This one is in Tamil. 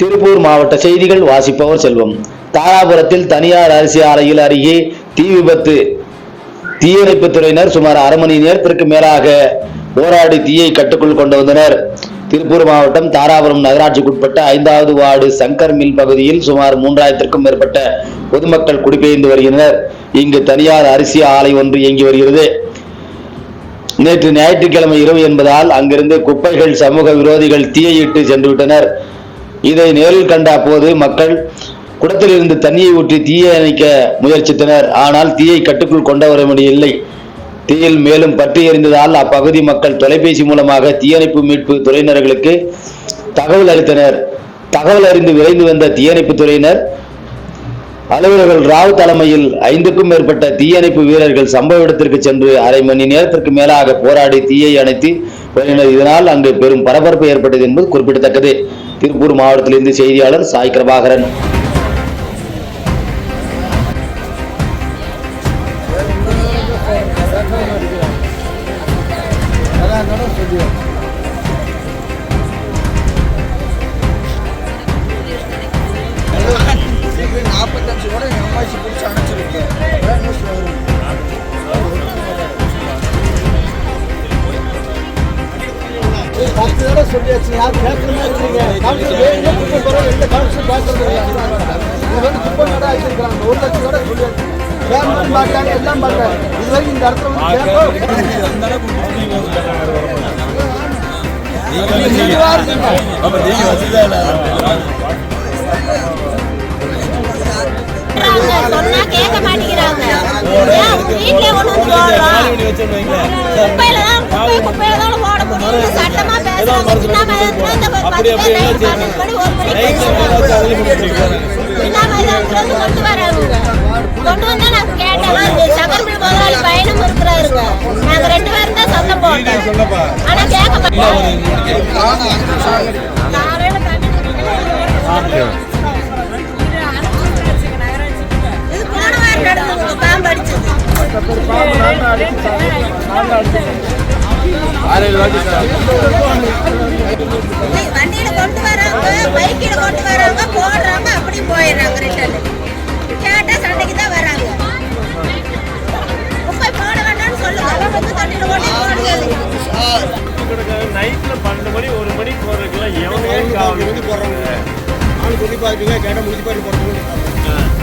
திருப்பூர் மாவட்ட செய்திகள் வாசிப்பவர் செல்வம். தாராபுரத்தில் தனியார் அரிசி ஆலையில் அருகே தீ விபத்து. தீயணைப்புத் துறையினர் சுமார் அரை மணி நேரத்திற்கு மேலாக போராடி தீயை கட்டுக்குள் கொண்டு வந்தனர். திருப்பூர் மாவட்டம் தாராபுரம் நகராட்சிக்குட்பட்ட ஐந்தாவது வார்டு சங்கர் மில் பகுதியில் சுமார் மூன்றாயிரத்திற்கும் மேற்பட்ட பொதுமக்கள் குடிபெயர்ந்து வருகின்றனர். இங்கு தனியார் அரிசி ஆலை ஒன்று இயங்கி வருகிறது. நேற்று ஞாயிற்றுக்கிழமை இரவு என்பதால் அங்கிருந்து குப்பைகள் சமூக விரோதிகள் தீயிட்டு சென்று விட்டனர் இதை நேரில் கண்ட அப்போது மக்கள் குடத்திலிருந்து தண்ணியை ஊற்றி தீயை அணைக்க முயற்சித்தனர். ஆனால் தீயை கட்டுக்குள் கொண்டு வர முடியவில்லை. தீயில் மேலும் பற்றி எறிந்ததால் அப்பகுதி மக்கள் தொலைபேசி மூலமாக தீயணைப்பு மீட்பு துறையினர்களுக்கு தகவல் அளித்தனர். தகவல் அறிந்து விரைந்து வந்த தீயணைப்பு துறையினர் அலுவலர்கள் ராவ் தலைமையில் ஐந்துக்கும் மேற்பட்ட தீயணைப்பு வீரர்கள் சம்பவ இடத்திற்கு சென்று அரை மணி நேரத்திற்கு மேலாக போராடி தீயை அணைத்து வருகின்றனர் இதனால் அங்கு பெரும் பரபரப்பு ஏற்பட்டது என்பது குறிப்பிடத்தக்கது. திருப்பூர் மாவட்டத்திலிருந்து செய்தியாளர் சாய் கிருபாகரன் நாற்பத்தஞ்சு பத்து தடவை சொல்லியாச்சு யார் கேட்குற இருக்கீங்க கவுன்சில் வேணுமே குப்பை போகிறோம் எந்த கவுன்சில் பேசுறது இது வந்து குப்பை நடை வச்சிருக்காங்க ஒரு லட்சம் தடவை சொல்லியாச்சு கேமரா பார்க்காங்க எல்லாம் பார்க்காங்க இது வரைக்கும் இந்த இடத்துல வந்து கேட்க சொன்னா கேட்க மாட்டேங்கிறாங்க ஏன் வீட்லயே குப்பையில தான் குப்பை குப்பையில தான் மணிக்கு பேசுறாங்க. சின்ன மைதானத்துல இருந்து கொண்டு வந்தா நான் கேட்டேன். சக்கரமில் முதலாளி பையனும் இருக்கிறாருங்க நாங்க ரெண்டு பேரும் தான் சத்தம் போட்டோம். ஆனா கேட்க மாட்டாங்க காலையில தண்ணி ஆறேழு வாட்டி சார் வண்டியில கொண்டு வராங்க பைக்கில கொண்டு வராங்க போடுறாங்க அப்படி போயிடுறாங்க ரிட்டர்ன் கேட்டா சண்டைக்கு தான் வராங்க. குப்பை போட வேண்டாம்னு சொல்லுங்க. தண்ணியில கொண்டு நைட்ல பன்னெண்டு மணி ஒரு மணி போறதுக்குலாம் எவனே காவல் போடுறாங்க. நானும் சொல்லி பார்க்கல கேட்டால் முனிசிபாலிட்டி போடுறதுக்கு